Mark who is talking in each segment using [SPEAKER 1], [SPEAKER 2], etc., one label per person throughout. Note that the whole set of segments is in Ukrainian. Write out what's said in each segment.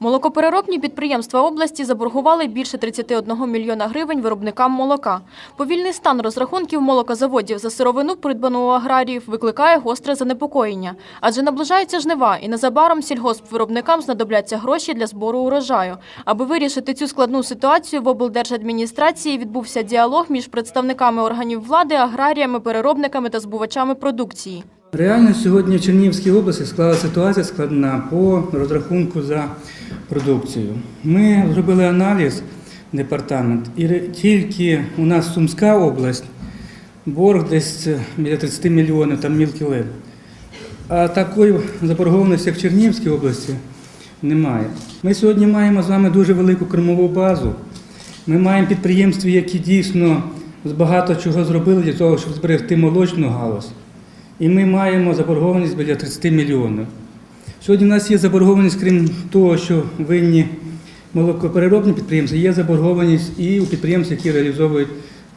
[SPEAKER 1] Молокопереробні підприємства області заборгували більше 31 мільйона гривень виробникам молока. Повільний стан розрахунків молокозаводів за сировину, придбану у аграріїв, викликає гостре занепокоєння. Адже наближаються жнива, і незабаром сільгоспвиробникам знадобляться гроші для збору урожаю. Аби вирішити цю складну ситуацію, в облдержадміністрації відбувся діалог між представниками органів влади, аграріями, переробниками та збувачами продукції.
[SPEAKER 2] Реально сьогодні в Чернігівській області склалася ситуація складна по розрахунку за продукцію. Ми зробили аналіз департамент, і тільки у нас Сумська область борг десь е, біля 30 мільйонів, там лев. А такої заборгованості, як в Чернігівській області, немає. Ми сьогодні маємо з вами дуже велику кормову базу. Ми маємо підприємства, які дійсно багато чого зробили для того, щоб зберегти молочну галузь. І ми маємо заборгованість біля 30 мільйонів. Сьогодні у нас є заборгованість, крім того, що винні молокопереробні підприємства, є заборгованість і у підприємств, які реалізовують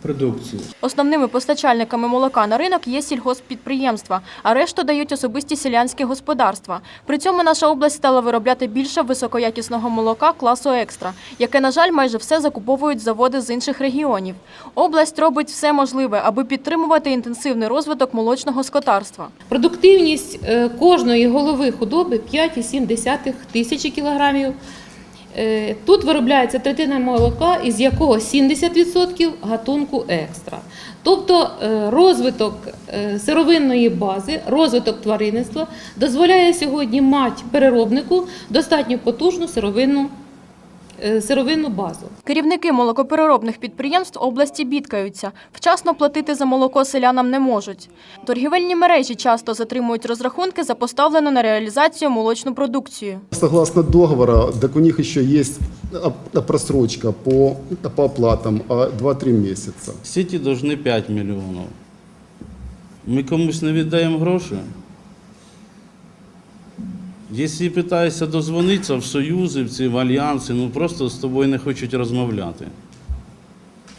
[SPEAKER 2] продукцію.
[SPEAKER 1] Основними постачальниками молока на ринок є сільгосппідприємства, а решту дають особисті селянські господарства. При цьому наша область стала виробляти більше високоякісного молока класу екстра, яке, на жаль, майже все закуповують заводи з інших регіонів. Область робить все можливе, аби підтримувати інтенсивний розвиток молочного скотарства.
[SPEAKER 3] Продуктивність е, кожної голови худоби 5,7 тисячі кілограмів. Е, Тут виробляється третина молока, із якого 70% гатунку екстра. Тобто е, розвиток е, сировинної бази, розвиток тваринництва дозволяє сьогодні мати переробнику достатньо потужну сировинну, сировинну базу.
[SPEAKER 1] Керівники молокопереробних підприємств області бідкаються. Вчасно платити за молоко селянам не можуть. Торгівельні мережі часто затримують розрахунки за поставлену на реалізацію молочну продукцію.
[SPEAKER 4] Согласно договора, так у них есть оп- просрочка по, по оплатам а 2-3 месяца.
[SPEAKER 5] Сіті должны 5 мільйонів. Ми комусь не віддаємо гроші. Якщо питаєшся дозвонитися в союзи, в альянси, ну просто з тобою не хочуть розмовляти.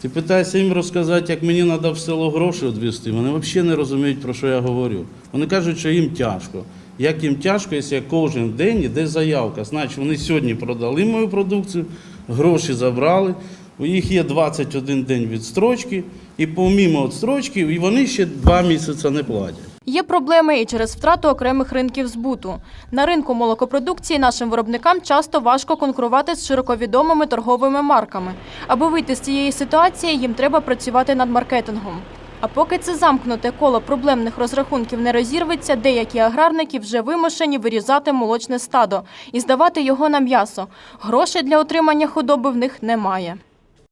[SPEAKER 5] Ти питаєшся їм розказати, як мені треба в село гроші відвести, вони взагалі не розуміють, про що я говорю. Вони кажуть, що їм тяжко. Як їм тяжко, якщо кожен день йде заявка. Значить, вони сьогодні продали мою продукцію, гроші забрали, у їх є 21 день відстрочки, і помімо відстрочки, і вони ще два місяці не платять.
[SPEAKER 1] Є проблеми і через втрату окремих ринків збуту. На ринку молокопродукції нашим виробникам часто важко конкурувати з широковідомими торговими марками. Аби вийти з цієї ситуації, їм треба працювати над маркетингом. А поки це замкнуте коло проблемних розрахунків не розірветься, деякі аграрники вже вимушені вирізати молочне стадо і здавати його на м'ясо. Грошей для утримання худоби в них немає.